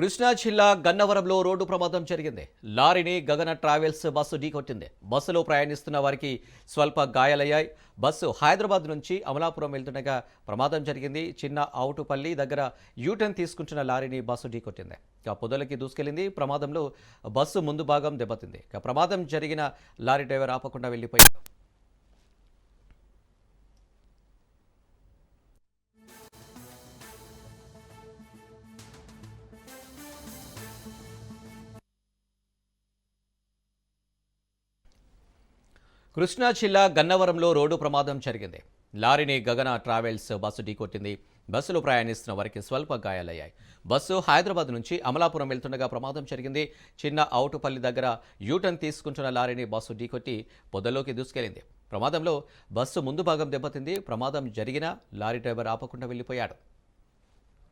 కృష్ణా జిల్లా గన్నవరంలో రోడ్డు ప్రమాదం జరిగింది. లారీని గగన ట్రావెల్స్ బస్సు ఢీకొట్టింది. బస్సులో ప్రయాణిస్తున్న వారికి స్వల్ప గాయాలయ్యాయి. బస్సు హైదరాబాద్ నుంచి అమలాపురం వెళ్తుండగా ప్రమాదం జరిగింది. చిన్న అవుటుపల్లి దగ్గర యూటర్న్ తీసుకుంటున్న లారీని బస్సు ఢీకొట్టింది. ఇక పొదలకి దూసుకెళ్ళింది ప్రమాదంలో బస్సు ముందు భాగం దెబ్బతింది. ఇక ప్రమాదం జరిగిన లారీ డ్రైవర్ ఆపకుండా వెళ్ళిపోయింది కృష్ణా జిల్లా గన్నవరంలో రోడ్డు ప్రమాదం జరిగింది. లారీని గగన ట్రావెల్స్ బస్సు ఢీకొట్టింది. బస్సులో ప్రయాణిస్తున్న వారికి స్వల్ప గాయాలయ్యాయి. బస్సు హైదరాబాద్ నుంచి అమలాపురం వెళ్తుండగా ప్రమాదం జరిగింది. చిన్న అవుటుపల్లి దగ్గర యూటర్న్ తీసుకుంటున్న లారీని బస్సు ఢీకొట్టి పొదలోకి దూసుకెళ్ళింది. ప్రమాదంలో బస్సు ముందు భాగం దెబ్బతింది. ప్రమాదం జరిగినా లారీ డ్రైవర్ ఆపకుండా వెళ్ళిపోయాడు